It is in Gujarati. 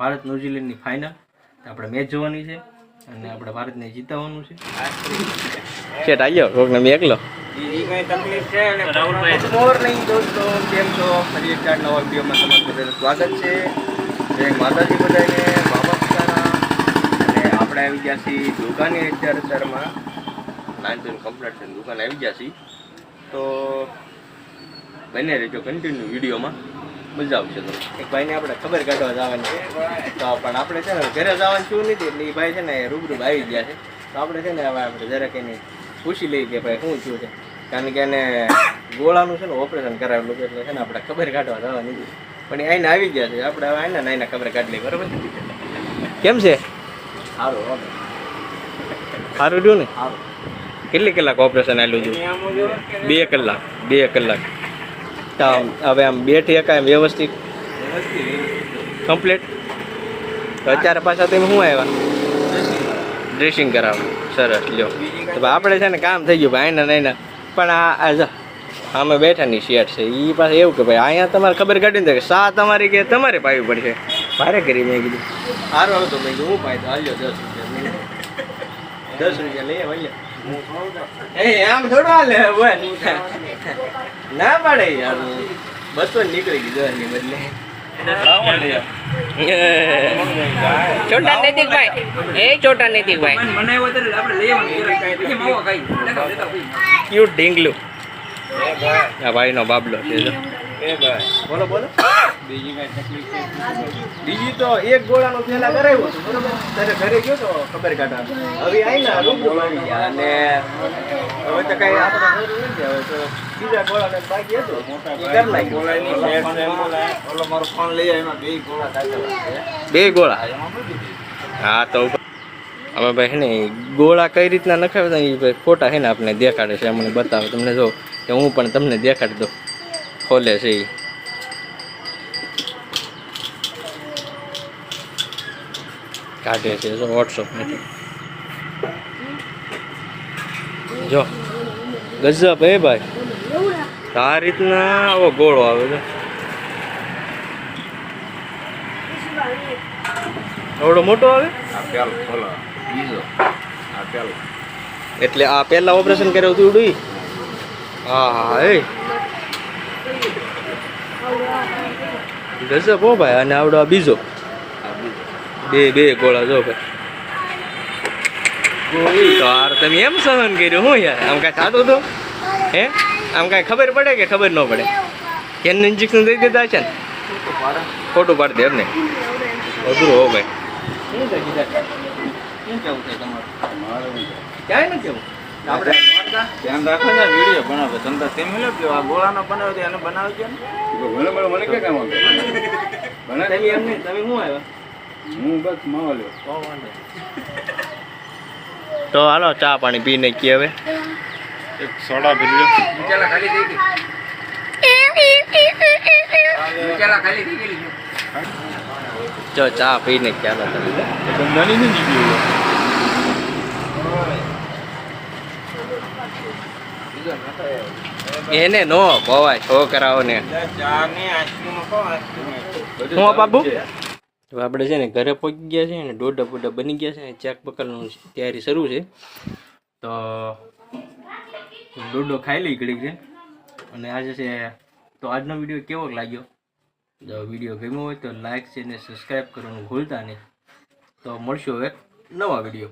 ભારત ન્યુઝીલેન્ડની ફાઇનલ આપણે મેચ જોવાની છે અને આપણે ભારતને જીતાવવાનું છે. શેઠ આવ્યો કોકને મેં એકલો. તકલીફ છે અને ગુડ મોર્નિંગ દોસ્તો કેમ છો? ફરી એક ચાર નવા વિડીયોમાં તમારું બધાનું સ્વાગત છે. જય માતાજી બધાને બાબા પિતાના અને આપણે આવી ગયા છીએ દુકાને અત્યારે અત્યારમાં. નાનતું કમ્પ્લીટ છે દુકાન આવી ગયા છીએ. તો બને રહેજો કન્ટિન્યુ વિડીયોમાં મજા આવશે તો. એક ભાઈને આપણે ખબર કાઢવા જવાની છે. તો પણ આપણે છે ને ઘરે જવાનું થયું નથી એટલે એ ભાઈ છે ને રૂબરૂ આવી ગયા છે. તો આપણે છે ને હવે આપણે જરાક એને પૂછી લઈએ કે ભાઈ શું થયું છે. કારણ કે એને ગોળાનું છે ને ઓપરેશન કરાવેલું છે એટલે છે ને આપણે ખબર કાઢવા જવાની છે. પણ આઈને આવી ગયા છે. આપણે હવે આઈને આઈને ખબર કાઢી લઈએ. બરાબર? કેમ છે? સારું સારું રહ્યું ને? કેટલી કલાક ઓપરેશન આવેલું હતું બે કલાક બે કલાક. તો આમ હવે આમ બેઠી એકાય વ્યવસ્થિત? કમ્પ્લીટ તો અત્યારે પાછા તમે શું આવ્યા? ડ્રેસિંગ કરાવવા સરસ લ્યો. તો ભાઈ આપણે છે ને કામ થઈ ગયું ભાઈ આઈને નહીં પણ આ આ જો અમે બેઠાની શેઠ છે. એ પાસે એવું કે ભાઈ અહીંયા તમારે ખબર કાઢી ને કે સા તમારી કે તમારે પાવી પડશે? ભારે કરી મેં કીધું. સારું હવે તો મેં કીધું હું પાય તો હાલ્યો દસ રૂપિયા દસ રૂપિયા લઈએ ભાઈ એ આમ થોડો હાલે બોલ. ના પાડે યાર. બસો નીકળી ગઈ દસની બદલે. છોટા નૈતિકભાઈ એ છોટા નૈતિકભાઈ ક્યુટ ઢીંગલું. આ ભાઈનો બાબલો છે બોલો બોલો. બીજી કઈ તકલીફ બીજી તો એક ગોળાનો થેલા કરાવ્યો હતો બરોબર? ત્યારે ઘરે ગયો તો ખબર કાઢવા. હવે આવી ને રૂબરૂ આવી ગયા અને હવે તો કઈ આપણે જરૂર નથી. હવે તો બીજા ગોળાને બાકી હતો. ઈ કરી નાખ્યો. બે ગોળા હા તો અમે ભાઈ હે ને ગોળા કઈ રીતના નખાવે એ ભાઈ ફોટા છે ને આપણે દેખાડે છે અમને બતાવે. તમને જો કે હું પણ તમને દેખાડી દઉં. ખોલે છે એ કાઢે છે જો વોટ્સઅપમાંથી જો. ગજબ હે ભાઈ. આ રીતના આવો ગોળો આવે છે. એવડો મોટો આવે? એટલે આ પહેલા ઓપરેશન કર્યું હતું ઉડી હા હા એ ગજબ હો ભાઈ અને આવડો બીજો. બે બે ગોળા જો ભાઈ. હાર તમે એમ સહન કર્યું હું યાર? આમ કાંઈ થતું હતું? હે? આમ કાંઈ ખબર પડે કે ખબર ન પડે? કેન ઇન્જેક્શન દઈ દીધા છે ને? ખોટું પાડી દે એમને. અઘરું હો ભાઈ? ક્યાંય નથી કેવું? આપણે ધ્યાન રાખો ને વીડિયો બનાવે ધંધા તેમ આ ગોળાનો બનાવ્યો એને બનાવજો ને? મને કે કામ તમે એમ તમે શું આવ્યા? હું બસ માવો તો હાલો ચા પાણી પી નાખીએ હવે. એક સોડા પી લ્યો જો ચા પી નાખીએ હાલો તમે. ધંધાની નહીં નીકળી એને નો ભવાય છોકરાઓને. હું બાબુ તો આપણે છે ને ઘરે પહોંચી ગયા છે ને દોઢા બોઢા બની ગયા છે ને ચાક પકડવાનું તૈયારી શરૂ છે. તો ડોડો ખાઈ લઈ ઘડીક છે. અને આજે છે, તો આજનો વીડિયો કેવો લાગ્યો? જો વીડિયો ગમ્યો હોય તો લાઇક છે ને સબસ્ક્રાઈબ કરવાનું ભૂલતા નહીં. તો મળશું હવે નવા વીડિયો.